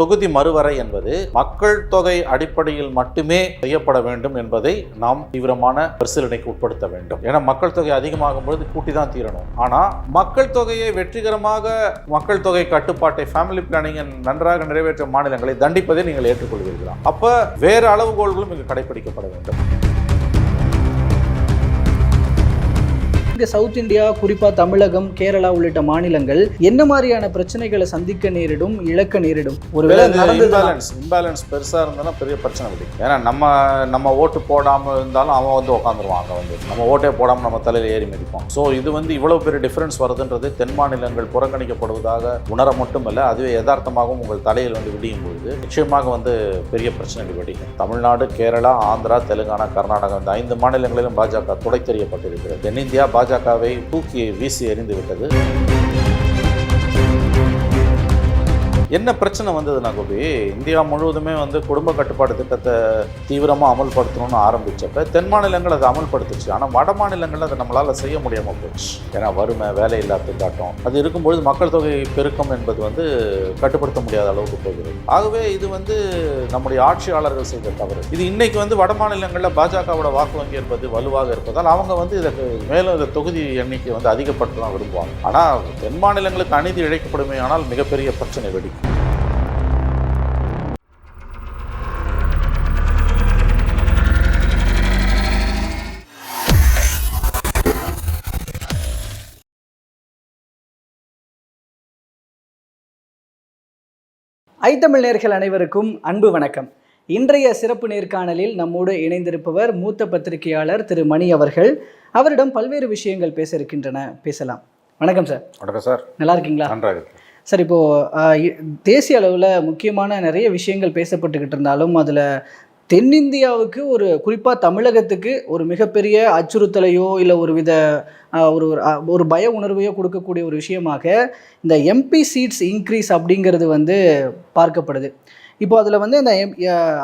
தொகுதி மறுவரை என்பது மக்கள் தொகை அடிப்படையில் மட்டுமே செய்யப்பட வேண்டும் என்பதை நாம் தீவிரமான பரிசீலனைக்கு உட்படுத்த வேண்டும். ஏன்னா மக்கள் தொகை அதிகமாகும் பொழுது கூட்டி தான் தீரணும். ஆனா மக்கள் தொகையை வெற்றிகரமாக மக்கள் தொகை கட்டுப்பாட்டை ஃபேமிலி பிளானிங் நன்றாக நிறைவேற்ற மாநிலங்களை தண்டிப்பதை நீங்கள் ஏற்றுக்கொள்வீர்களா? அப்ப வேறு அளவுகோல்களும் இங்கு கடைபிடிக்கப்பட வேண்டும். இங்கே சவுத் இந்தியா குறிப்பாக தமிழகம் கேரளா உள்ளிட்ட மாநிலங்கள் என்ன மாதிரியான பிரச்சனைகளை சந்திக்க நேரிடும் இழக்க நேரிடும்? ஒருவேளை இம்பேலன்ஸ் இம்பேலன்ஸ் பெருசா இருந்தாலும் பெரிய பிரச்சனை வெடிக்கும் ஏன்னா நம்ம நம்ம ஓட்டு போடாம இருந்தாலும் அவன் வந்து உட்காந்துருவான் அங்க வந்து. நம்ம ஓட்டே போடாம நம்ம தலையில ஏறி மிதிப்போம். ஸோ இது வந்து இவ்வளவு பெரிய டிஃபரன்ஸ் வருதுன்றது தென் மாநிலங்கள் புறக்கணிக்கப்படுவதாக உணர மட்டுமல்ல அதுவே யதார்த்தமாகவும் உங்கள் தலையில் வந்து விடியும் பொழுது நிச்சயமாக வந்து பெரிய பிரச்சனைகள் வெடிக்கும். தமிழ்நாடு கேரளா ஆந்திரா தெலுங்கானா கர்நாடகா இந்த ஐந்து மாநிலங்களிலும் பாஜக துடை தெரியப்பட்டிருக்கிறது தென்னிந்தியா பாஜகவை தூக்கி வீசி எறிந்து விட்டது என்ன பிரச்சனை வந்ததுன்னா கோபி இந்தியா முழுவதுமே வந்து குடும்ப கட்டுப்பாடு திட்டத்தை தீவிரமாக அமல்படுத்தணும்னு ஆரம்பிச்சப்ப தென் மாநிலங்கள் அதை அமல்படுத்துச்சு. ஆனால் வட மாநிலங்கள் அதை நம்மளால் செய்ய முடியாமல் போச்சு. ஏன்னா வறுமை வேலை இல்லாத திண்டாட்டம் அது இருக்கும்பொழுது மக்கள் தொகை பெருக்கம் என்பது வந்து கட்டுப்படுத்த முடியாத அளவுக்கு போகிறது. ஆகவே இது வந்து நம்முடைய ஆட்சியாளர்கள் செய்த தவறு. இது இன்னைக்கு வந்து வட மாநிலங்களில் பாஜகவோட வாக்கு வங்கி என்பது வலுவாக இருப்பதால் அவங்க வந்து இதற்கு மேலும் இந்த தொகுதி எண்ணிக்கை வந்து அதிகப்படுத்தலாம் விரும்புவாங்க. ஆனால் தென் மாநிலங்களுக்கு அநீதி இழைக்கப்படுமே ஆனால் மிகப்பெரிய பிரச்சனை வெடிக்கும். ஐத்தமிழ் நேர்கள் அனைவருக்கும் அன்பு வணக்கம். இன்றைய சிறப்பு நேர்காணலில் நம்மோடு இணைந்திருப்பவர் மூத்த பத்திரிகையாளர் திரு மணி அவர்கள். அவரிடம் பல்வேறு விஷயங்கள் பேச இருக்கின்றன. பேசலாம். வணக்கம் சார். வணக்கம் சார். நல்லா இருக்கீங்களா? நன்றாக. சார் இப்போது தேசிய அளவில் முக்கியமான நிறைய விஷயங்கள் பேசப்பட்டுக்கிட்டு இருந்தாலும் அதில் தென்னிந்தியாவுக்கு ஒரு குறிப்பாக தமிழகத்துக்கு ஒரு மிகப்பெரிய அச்சுறுத்தலையோ இல்லை ஒரு வித ஒரு ஒரு, ஒரு பய உணர்வையோ கொடுக்கக்கூடிய ஒரு விஷயமாக இந்த எம்பி சீட்ஸ் இன்க்ரீஸ் அப்படிங்கிறது வந்து பார்க்கப்படுது. இப்போ அதில் வந்து இந்த எம்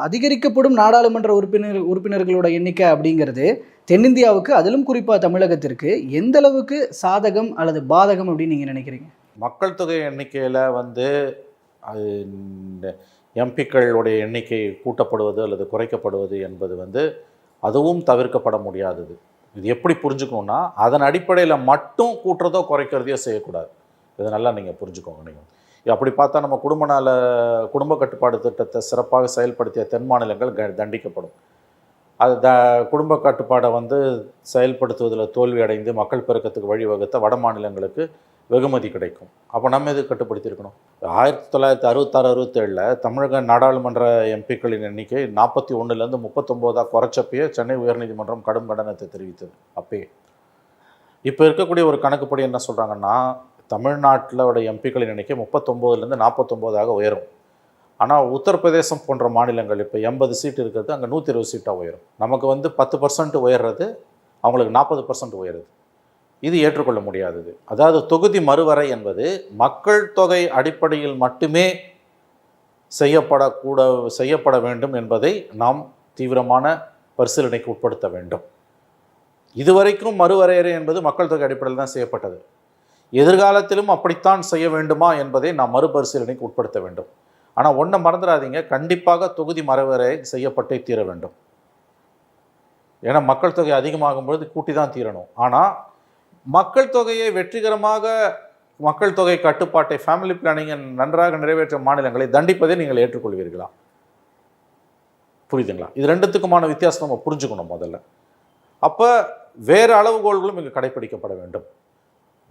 அதிகரிக்கப்படும் நாடாளுமன்ற உறுப்பினர் உறுப்பினர்களோட எண்ணிக்கை அப்படிங்கிறது தென்னிந்தியாவுக்கு அதிலும் குறிப்பாக தமிழகத்திற்கு எந்த அளவுக்கு சாதகம் அல்லது பாதகம் அப்படின்னு நீங்கள் நினைக்கிறீங்க? மக்கள் தொகை எண்ணிக்கையில் வந்து அது எம்பிக்களுடைய எண்ணிக்கை கூட்டப்படுவது அல்லது குறைக்கப்படுவது என்பது வந்து அதுவும் தவிர்க்கப்பட முடியாதது. இது எப்படி புரிஞ்சுக்கணும்னா அதன் அடிப்படையில் மட்டும் கூட்டுறதோ குறைக்கிறதையோ செய்யக்கூடாது. இதை நல்லா நீங்கள் புரிஞ்சுக்கோங்க நீங்கள் அப்படி பார்த்தா நம்ம குடும்ப நல குடும்ப கட்டுப்பாடு திட்டத்தை சிறப்பாக செயல்படுத்திய தென் மாநிலங்கள் க- தண்டிக்கப்படும். அது த குடும்ப கட்டுப்பாடை வந்து செயல்படுத்துவதில் தோல்வி அடைந்து மக்கள் பெருக்கத்துக்கு வழிவகுத்த வட மாநிலங்களுக்கு வெகுமதி கிடைக்கும். அப்போ நம்ம எது கட்டுப்படுத்தியிருக்கணும்? ஆயிரத்தி தொள்ளாயிரத்தி அறுபத்தாறு அறுபத்தேழில் தமிழக நாடாளுமன்ற எம்பிக்களின் எண்ணிக்கை நாற்பத்தி ஒன்றுலேருந்து முப்பத்தொம்போதாக குறைச்சப்பயே சென்னை உயர்நீதிமன்றம் கடும் கண்டனத்தை தெரிவித்தது. அப்பயே இப்போ இருக்கக்கூடிய ஒரு கணக்குப்படி என்ன சொல்கிறாங்கன்னா தமிழ்நாட்டிலோட எம்பிக்களின் எண்ணிக்கை முப்பத்தொம்போதுலேருந்து நாற்பத்தொம்போதாக உயரும். ஆனால் உத்தரப்பிரதேசம் போன்ற மாநிலங்கள் இப்போ எண்பது சீட் இருக்கிறது அங்கே நூற்றி இருபது சீட்டாக உயரும். நமக்கு வந்து பத்து பர்சன்ட் உயர்றது அவங்களுக்கு நாற்பது பர்சன்ட் உயருது. இது ஏற்றுக்கொள்ள முடியாதது. அதாவது தொகுதி மறுவரை என்பது மக்கள் தொகை அடிப்படையில் மட்டுமே செய்யப்படக்கூட செய்யப்பட வேண்டும் என்பதை நாம் தீவிரமான பரிசீலனைக்கு உட்படுத்த வேண்டும். இதுவரைக்கும் மறுவரையறை என்பது மக்கள் தொகை அடிப்படையில் தான் செய்யப்பட்டது. எதிர்காலத்திலும் அப்படித்தான் செய்ய வேண்டுமா என்பதை நாம் மறுபரிசீலனைக்கு உட்படுத்த வேண்டும். ஆனால் ஒன்றை மறந்துடாதீங்க. கண்டிப்பாக தொகுதி மறுவரை செய்யப்பட்டே தீர வேண்டும். ஏன்னா மக்கள் தொகை அதிகமாகும் பொழுது கூட்டி தான் தீரணும். ஆனால் மக்கள் தொகையை வெற்றிகரமாக மக்கள் தொகை கட்டுப்பாட்டை ஃபேமிலி பிளானிங்கை நன்றாக நிறைவேற்ற மாநிலங்களை தண்டிப்பதை நீங்கள் ஏற்றுக்கொள்வீர்களா? புரியுதுங்களா? இது ரெண்டுத்துக்குமான வித்தியாசம் நம்ம புரிஞ்சுக்கணும் முதல்ல. அப்போ வேறு அளவுகோள்களும் இங்கே கடைப்பிடிக்கப்பட வேண்டும்.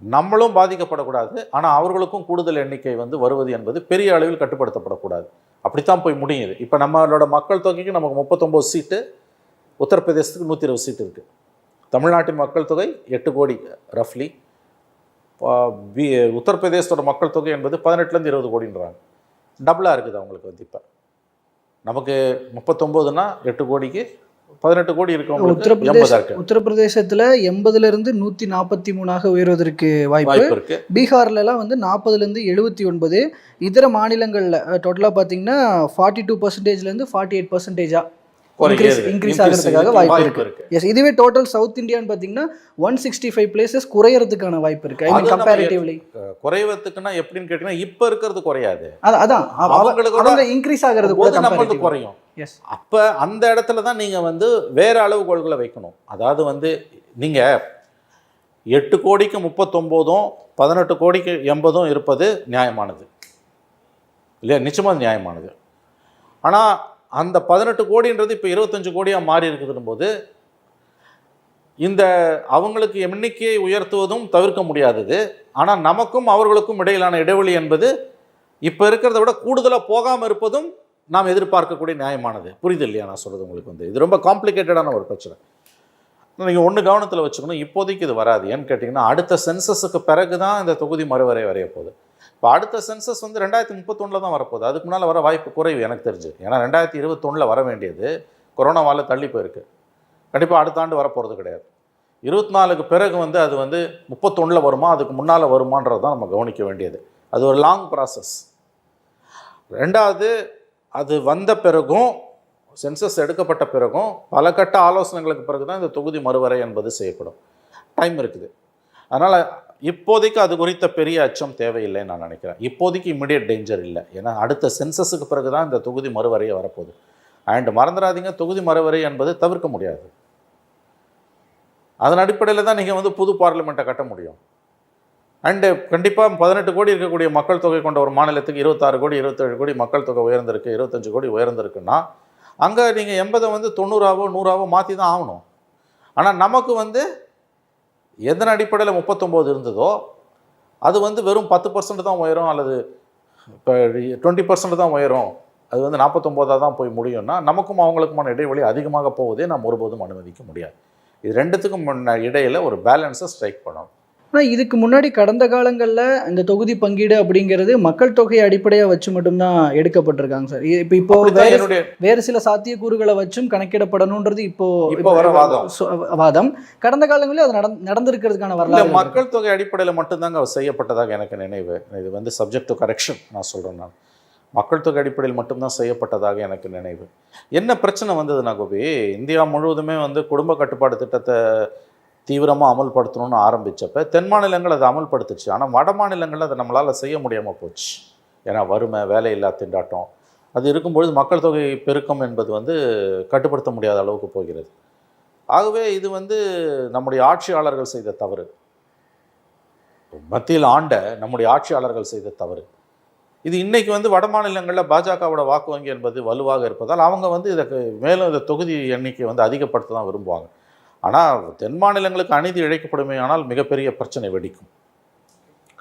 நம்மளும் பாதிக்கப்படக்கூடாது ஆனால் அவர்களுக்கும் கூடுதல் எண்ணிக்கை வந்து வருவது என்பது பெரிய அளவில் கட்டுப்படுத்தப்படக்கூடாது. அப்படித்தான் போய் முடியுது. இப்போ நம்மளோட மக்கள் தொகைக்கு நமக்கு முப்பத்தொம்போது சீட்டு உத்தரப்பிரதேசத்துக்கு நூற்றி இருபது சீட்டு இருக்குது தமிழ்நாட்டின் மக்கள் தொகை எட்டு கோடி ரஃப்லி பி உத்தரப்பிரதேசத்தோட மக்கள் தொகை என்பது பதினெட்டுலேருந்து இருபது கோடின்றாங்க. டபுளாக இருக்குது அவங்களுக்கு வந்து இப்போ. நமக்கு முப்பத்தொம்போதுனா எட்டு கோடிக்கு பதினெட்டு கோடி இருக்கவங்களுக்கு உத்தரப்பிரதேச எண்பதா இருக்கு. உத்தரப்பிரதேசத்துல எண்பதுல இருந்து நூத்தி நாற்பத்தி மூணாக உயர்வதற்கு வாய்ப்பு. இருக்கு. பீகார்ல எல்லாம் வந்து நாற்பதுல இருந்து எழுபத்தி ஒன்பது. இதர மாநிலங்கள்ல டோட்டலா பாத்தீங்கன்னா ஃபார்ட்டி டூ பர்சன்டேஜ்ல இருந்து ஃபார்ட்டி எயிட் பர்சன்டேஜா இன்க்ரீஸ் ஆகிறதுக்காக வாய்ப்பு இருக்கு. எஸ் இதுவே டோட்டல் சவுத் இந்தியான்னு பார்த்தீங்கன்னா ஒன் சிக்ஸ்டி ஃபைவ் பிளேசஸ் குறையறதுக்கான வாய்ப்பு இருக்கு. ஐ மீன் கம்பேரிட்டிவ்லி குறைவதுக்குன்னா எப்படின்னு கேட்டீங்கன்னா இப்ப இருக்கிறது குறையாது. அதான். அவ- அவ- அவங்களுக்கு அவங்க இன்க்ரீஸ் ஆகிறது கூட நம்மளுக்கு குறையும். எஸ் அப்ப அந்த இடத்துல தான் நீங்க வந்து வேற அளவுகோல்களை வைக்கணும். அதாவது வந்து நீங்க எட்டு கோடிக்கு முப்பத்தொம்போதும் பதினெட்டு கோடிக்கு எண்பதும் இருப்பது நியாயமானது. இல்லையா? நிச்சயமாக நியாயமானது. ஆனால் அந்த பதினெட்டு கோடின்றது இப்போ இருபத்தஞ்சு கோடியாக மாறி இருக்குதுன்னு போது இந்த அவங்களுக்கு எண்ணிக்கையை உயர்த்துவதும் தவிர்க்க முடியாதது. ஆனால் நமக்கும் அவர்களுக்கும் இடையிலான இடைவெளி என்பது இப்போ இருக்கிறத விட கூடுதலாக போகாமல் இருப்பதும் நாம் எதிர்பார்க்கக்கூடிய நியாயமானது. புரியுது இல்லையா? நான் சொல்கிறது உங்களுக்கு வந்து. இது ரொம்ப காம்ப்ளிகேட்டடான ஒரு பிரச்சனை. நீங்கள் ஒன்று கவனத்தில் வச்சுக்கணும். இப்போதைக்கு இது வராது. ஏன்னு கேட்டிங்கன்னா அடுத்த சென்சஸுக்கு பிறகு தான் இந்த தொகுதி மறுவரை வரைய போகுது இப்போ அடுத்த சென்சஸ் வந்து ரெண்டாயிரத்தி முப்பத்தொன்னில் தான் வரப்போகுது. அதுக்கு முன்னால் வர வாய்ப்பு குறைவு எனக்கு தெரிஞ்சு. ஏன்னா ரெண்டாயிரத்தி இருபத்தொன்னில் வர வேண்டியது கொரோனாவால் தள்ளி போயிருக்கு. கண்டிப்பாக அடுத்த ஆண்டு வரப்போகிறது கிடையாது. இருபத்தி நாலுக்கு பிறகு வந்து அது வந்து முப்பத்தொன்னில் வருமா அதுக்கு முன்னால் வருமான்றது தான் நம்ம கவனிக்க வேண்டியது. அது ஒரு லாங் ப்ராசஸ் ரெண்டாவது அது வந்த பிறகும் சென்சஸ் எடுக்கப்பட்ட பிறகும் பல கட்ட ஆலோசனைகளுக்கு பிறகு தான் இந்த தொகுதி மறுவரை என்பது செய்யப்படும். டைம் இருக்குது. அதனால் இப்போதைக்கு அது குறித்த பெரிய அச்சம் தேவையில்லைன்னு நான் நினைக்கிறேன். இப்போதைக்கு இம்மிடியட் டேஞ்சர் இல்லை. ஏன்னா அடுத்த சென்சஸுக்கு பிறகு தான் இந்த தொகுதி மறுவரையே வரப்போகுது. அண்ட் மறந்துடாதீங்க தொகுதி மறுவரை என்பது தவிர்க்க முடியாது. அதன் அடிப்படையில் தான் நீங்கள் வந்து புது பார்லிமெண்ட்டை கட்ட முடியும். அண்டு கண்டிப்பாக பதினெட்டு கோடி இருக்கக்கூடிய மக்கள் தொகை கொண்ட ஒரு மாநிலத்துக்கு இருபத்தாறு கோடி இருபத்தேழு கோடி மக்கள் தொகை உயர்ந்திருக்கு இருபத்தஞ்சு கோடி உயர்ந்திருக்குன்னா அங்கே நீங்கள் எண்பதை வந்து தொண்ணூறாவோ நூறாவோ மாற்றி தான் ஆகணும். ஆனால் நமக்கு வந்து எதன் அடிப்படையில் முப்பத்தொம்போது இருந்ததோ அது வந்து வெறும் பத்து பர்சன்ட் தான் உயரும் அல்லது இப்போ டுவெண்ட்டி பர்சன்ட் தான் உயரும். அது வந்து நாற்பத்தொம்போதாக தான் போய் முடியும்னா நமக்கும் அவங்களுக்குமான இடைவெளி அதிகமாக போவதே நாம் ஒருபோதும் அனுமதிக்க முடியாது. இது ரெண்டுத்துக்கும் முன்ன இடையில ஒரு பேலன்ஸை ஸ்ட்ரைக் பண்ணணும். ஆனால் இதுக்கு முன்னாடி கடந்த காலங்களில் இந்த தொகுதி பங்கீடு அப்படிங்கிறது மக்கள் தொகையை அடிப்படையாக வச்சு மட்டும்தான் எடுக்கப்பட்டிருக்காங்க சார். இப்போ இப்போ வேறு சில சாத்தியக்கூறுகளை வச்சும் கணக்கிடப்படணுன்றது இப்போ வாதம். கடந்த காலங்களில் அது நடந் நடந்திருக்கிறதுக்கான வரலாறு. மக்கள் தொகை அடிப்படையில் மட்டும்தாங்க செய்யப்பட்டதாக எனக்கு நினைவு. இது வந்து சப்ஜெக்ட் டு கரெக்ஷன் நான் சொல்கிறேன் நான். மக்கள் தொகை அடிப்படையில் மட்டும்தான் செய்யப்பட்டதாக எனக்கு நினைவு. என்ன பிரச்சனை வந்ததுன்னா கோபி இந்தியா முழுவதுமே வந்து குடும்ப கட்டுப்பாடு திட்டத்தை தீவிரமாக அமல்படுத்தணும்னு ஆரம்பித்தப்ப தென் மாநிலங்கள் அதை அமல்படுத்துச்சு. ஆனால் வட மாநிலங்களில் அதை நம்மளால் செய்ய முடியாமல் போச்சு. ஏன்னா வறுமை வேலையில்லா திண்டாட்டம் அது இருக்கும்பொழுது மக்கள் தொகை பெருக்கம் என்பது வந்து கட்டுப்படுத்த முடியாத அளவுக்கு போகிறது. ஆகவே இது வந்து நம்முடைய ஆட்சியாளர்கள் செய்த தவறு. மத்தியில் ஆண்ட நம்முடைய ஆட்சியாளர்கள் செய்த தவறு. இது இன்றைக்கி வந்து வட மாநிலங்களில் பாஜகவோட வாக்கு வங்கி என்பது வலுவாக இருப்பதால் அவங்க வந்து இதை மேலும் இந்த தொகுதி எண்ணிக்கை வந்து அதிகப்படுத்த தான் விரும்புவாங்க. ஆனால் தென் மாநிலங்களுக்கு அநீதி இழைக்கப்படுமே ஆனால் மிகப்பெரிய பிரச்சனை வெடிக்கும்.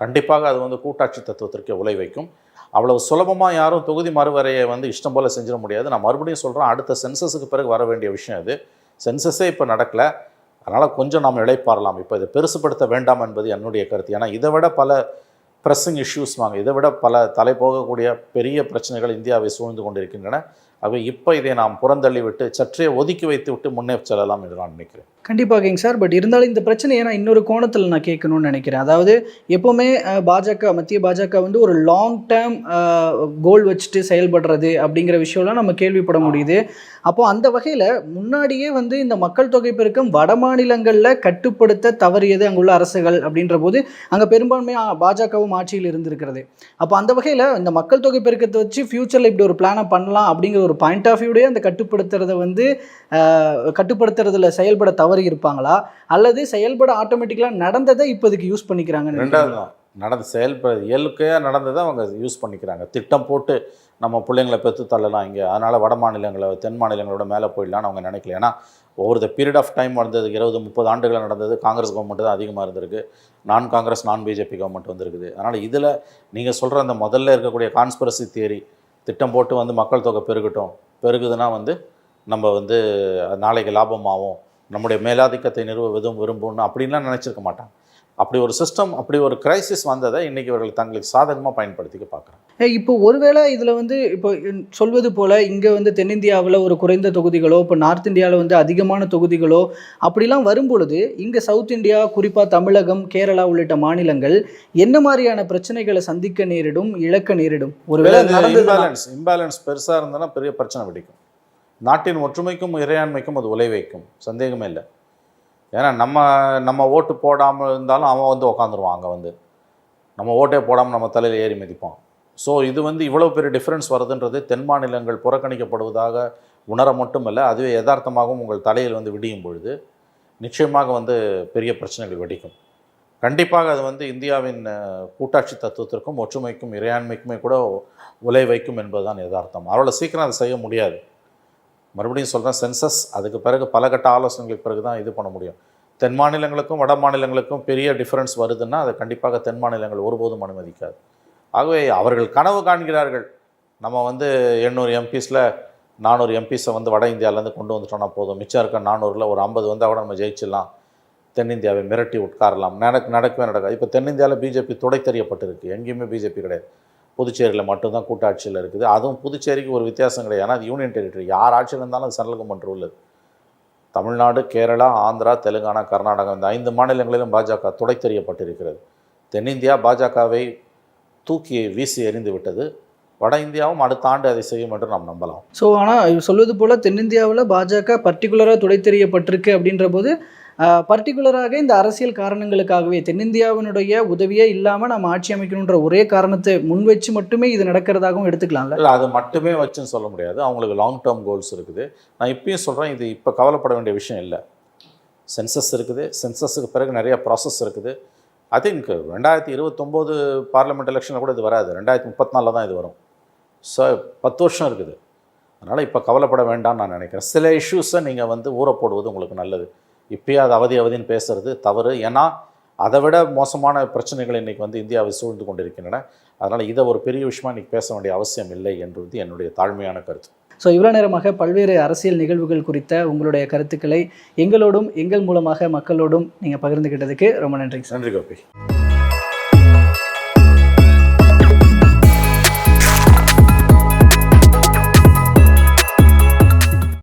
கண்டிப்பாக அது வந்து கூட்டாட்சி தத்துவத்திற்கு உலை வைக்கும். அவ்வளவு சுலபமாக யாரும் தொகுதி மறுவரையை வந்து இஷ்டம் போல் செஞ்சிட முடியாது. நான் மறுபடியும் சொல்கிறேன் அடுத்த சென்சஸுக்கு பிறகு வர வேண்டிய விஷயம் இது. சென்சஸே இப்போ நடக்கலை. அதனால் கொஞ்சம் நாம் இழைப்பாரலாம் இப்போ இதை பெருசுப்படுத்த வேண்டாம் என்பது என்னுடைய கருத்து. ஏன்னா இதை விட பல ப்ரெஸ்ஸிங் இஷ்யூஸ் வாங்க இதை விட பல தலை போகக்கூடிய பெரிய பிரச்சனைகள் இந்தியாவை சூழ்ந்து கொண்டிருக்கின்றன. அவை இப்போ இதை நாம் புறந்தள்ளி விட்டு சற்றே ஒதுக்கி வைத்து விட்டு முன்னே செல்லலாம் என்று நான் நினைக்கிறேன். கண்டிப்பாகங்க சார் பட் இருந்தாலும் இந்த பிரச்சனையை நான் இன்னொரு கோணத்தில் நான் கேட்கணும்னு நினைக்கிறேன். அதாவது எப்போவுமே பாஜக மத்திய பாஜக வந்து ஒரு லாங் டேர்ம் கோல் வச்சுட்டு செயல்படுறது அப்படிங்கிற விஷயம்லாம் நம்ம கேள்விப்பட முடியுது. அப்போ அந்த வகையில் முன்னாடியே வந்து இந்த மக்கள் தொகை பெருக்கம் வட மாநிலங்களில் கட்டுப்படுத்த தவறியது அங்குள்ள அரசுகள் அப்படின்ற போது அங்கே பெரும்பான்மையாக பாஜகவும் ஆட்சியில் இருந்திருக்கிறது. அப்போ அந்த வகையில் இந்த மக்கள் தொகை பெருக்கத்தை வச்சு ஃப்யூச்சரில் இப்படி ஒரு பிளானை பண்ணலாம் அப்படிங்கிற ஒரு பாயிண்ட் ஆஃப் வியூடே அந்த கட்டுப்படுத்துறத வந்து கட்டுப்படுத்துறதுல செயல்பட தவறி இருப்பாங்களா? அல்லது செயல்பட ஆட்டோமேட்டிக்கலாக நடந்ததை இப்போதைக்கு யூஸ் பண்ணிக்கிறாங்க ரெண்டாவது தான் நடந்து செயல்பட இயற்கையாக நடந்ததை அவங்க யூஸ் பண்ணிக்கிறாங்க. திட்டம் போட்டு நம்ம பிள்ளைங்களை பெற்று தள்ளலாம் இங்கே. அதனால் வட மாநிலங்களை தென் மாநிலங்களோட மேலே போயிடலாம்னு அவங்க நினைக்கல. ஏன்னா over the period of time வந்தது இருபது முப்பது ஆண்டுகள் நடந்தது காங்கிரஸ் கவர்மெண்ட் தான் அதிகமாக இருந்திருக்கு. நான் காங்கிரஸ் நான் பிஜேபி கவர்மெண்ட் வந்திருக்குது. அதனால் இதில் நீங்கள் சொல்கிற அந்த முதல்ல இருக்கக்கூடிய கான்ஸ்பிரசி தியரி திட்டம் போட்டு வந்து மக்கள் தொகை பெருகட்டும். பெருகுதுன்னா வந்து நம்ம வந்து நாளைக்கு லாபமாகும் நம்முடைய மேலாதிக்கத்தை நிறுவ விதம் விரும்பும்னு அப்படின்லாம் நினச்சிருக்க மாட்டாங்க. அப்படி ஒரு சிஸ்டம் அப்படி ஒரு கிரைசிஸ் வந்ததை இன்னைக்கு இவர்கள் தங்களுக்கு சாதகமாக பயன்படுத்திக்க பார்க்குறாங்க. இப்போ ஒருவேளை இதில் வந்து இப்போ சொல்வது போல் இங்கே வந்து தென்னிந்தியாவில் ஒரு குறைந்த தொகுதிகளோ இப்போ நார்த் இந்தியாவில் வந்து அதிகமான தொகுதிகளோ அப்படிலாம் வரும்பொழுது இங்கே சவுத் இந்தியா குறிப்பாக தமிழகம் கேரளா உள்ளிட்ட மாநிலங்கள் என்ன மாதிரியான பிரச்சனைகளை சந்திக்க நேரிடும் இழக்க நேரிடும்? ஒருவேளை இம்பேலன்ஸ் இம்பேலன்ஸ் பெருசாக இருந்ததுன்னா பெரிய பிரச்சனை வெடிக்கும் நாட்டின் ஒற்றுமைக்கும் இறையாண்மைக்கும் அது உலை வைக்கும். சந்தேகமே இல்லை. ஏன்னா நம்ம நம்ம ஓட்டு போடாமல் இருந்தாலும் அவன் வந்து உக்காந்துருவான் அங்கே வந்து. நம்ம ஓட்டே போடாமல் நம்ம தலையில் ஏறி மிதிப்பான். ஸோ இது வந்து இவ்வளோ பெரிய டிஃப்ரென்ஸ் வருதுன்றது தென் மாநிலங்கள் புறக்கணிக்கப்படுவதாக உணர மட்டுமல்ல அதுவே யதார்த்தமாகவும் உங்கள் தலையில் வந்து விடியும் பொழுது நிச்சயமாக வந்து பெரிய பிரச்சனைகள் வெடிக்கும். கண்டிப்பாக அது வந்து இந்தியாவின் கூட்டாட்சி தத்துவத்திற்கும் ஒற்றுமைக்கும் இறையாண்மைக்குமே கூட உலை வைக்கும் என்பதுதான் யதார்த்தம். அவ்வளோ சீக்கிரம் அதை செய்ய முடியாது. மறுபடியும் சொல்கிறேன் சென்சஸ் அதுக்கு பிறகு பல கட்ட ஆலோசனைகளுக்கு பிறகு தான் இது பண்ண முடியும். தென் மாநிலங்களுக்கும் வட மாநிலங்களுக்கும் பெரிய டிஃப்ரென்ஸ் வருதுன்னா அதை கண்டிப்பாக தென் மாநிலங்கள் ஒருபோதும் அனுமதிக்காது. ஆகவே அவர்கள் கனவு காண்கிறார்கள். நம்ம வந்து எண்ணூறு எம்பிஸில் நானூறு எம்பிஸை வந்து வட இந்தியாவிலேருந்து கொண்டு வந்துட்டோம்னா போதும். மிச்சம் இருக்க நானூறில் ஒரு ஐம்பது வந்தால் கூட நம்ம ஜெயிச்சிடலாம். தென்னிந்தியாவை மிரட்டி உட்காரலாம். நடக்க நடக்கவே நடக்காது. இப்போ தென்னிந்தியாவில் பிஜேபி துடை தெரியப்பட்டிருக்கு எங்கேயுமே பிஜேபி கிடையாது. புதுச்சேரியில் மட்டும்தான் கூட்டாட்சியில் இருக்குது. அதுவும் புதுச்சேரிக்கு ஒரு வித்தியாசம் கிடையாது. ஏன்னா அது யூனியன் டெரிட்டரி. யார் ஆட்சியில் இருந்தாலும் அது சென்ட்ரல் கவர்மெண்ட் உள்ளது தமிழ்நாடு கேரளா ஆந்திரா தெலுங்கானா கர்நாடகா இந்த ஐந்து மாநிலங்களிலும் பாஜக துடை தெரியப்பட்டிருக்கிறது. தென்னிந்தியா பாஜகவை தூக்கி வீசி எறிந்து விட்டது. வட இந்தியாவும் அடுத்த ஆண்டு அதை செய்யும் என்று நாம் நம்பலாம். ஸோ ஆனால் சொல்வது போல் தென்னிந்தியாவில் பாஜக பர்டிகுலராக துடைத்தெறியப்பட்டிருக்கு அப்படின்ற போது பர்டிகுலராக இந்த அரசியல் காரணங்களுக்காகவே தென்னிந்தியாவினுடைய உதவியே இல்லாமல் நம்ம ஆட்சி அமைக்கணுன்ற ஒரே காரணத்தை முன் வச்சு மட்டுமே இது நடக்கிறதாகவும் எடுத்துக்கலாம்ல? இல்லை அது மட்டுமே வச்சுன்னு சொல்ல முடியாது. அவங்களுக்கு லாங் டேர்ம் கோல்ஸ் இருக்குது. நான் இப்பயும் சொல்கிறேன் இது இப்போ கவலைப்பட வேண்டிய விஷயம் இல்லை. சென்சஸ் இருக்குது. சென்சஸுக்கு பிறகு நிறைய ப்ராசஸ் இருக்குது. ஐ திங்க் ரெண்டாயிரத்தி இருபத்தொம்போது பார்லிமெண்ட் எலெக்ஷனில் கூட இது வராது. ரெண்டாயிரத்தி முப்பத்தி தான் இது வரும். ஸோ பத்து வருஷம் இருக்குது. அதனால் இப்போ கவலைப்பட வேண்டாம்னு நான் நினைக்கிறேன். சில இஷ்யூஸை நீங்கள் வந்து ஊற போடுவது உங்களுக்கு நல்லது. இப்பயே அது அவதி அவதின்னு பேசுறது தவறு. ஏன்னா அதை விட மோசமான பிரச்சனைகள் இன்றைக்கி வந்து இந்தியாவை சூழ்ந்து கொண்டிருக்கின்றன. அதனால் இதை ஒரு பெரிய விஷயமா இன்றைக்கி பேச வேண்டிய அவசியம் இல்லை என்பது என்னுடைய தாழ்மையான கருத்து. ஸோ இவ்வளோ நேரமாக பல்வேறு அரசியல் நிகழ்வுகள் குறித்த உங்களுடைய கருத்துக்களை எங்களோடும் எங்கள் மூலமாக மக்களோடும் நீங்கள் பகிர்ந்துக்கிட்டதுக்கு ரொம்ப நன்றி நன்றி கோபி.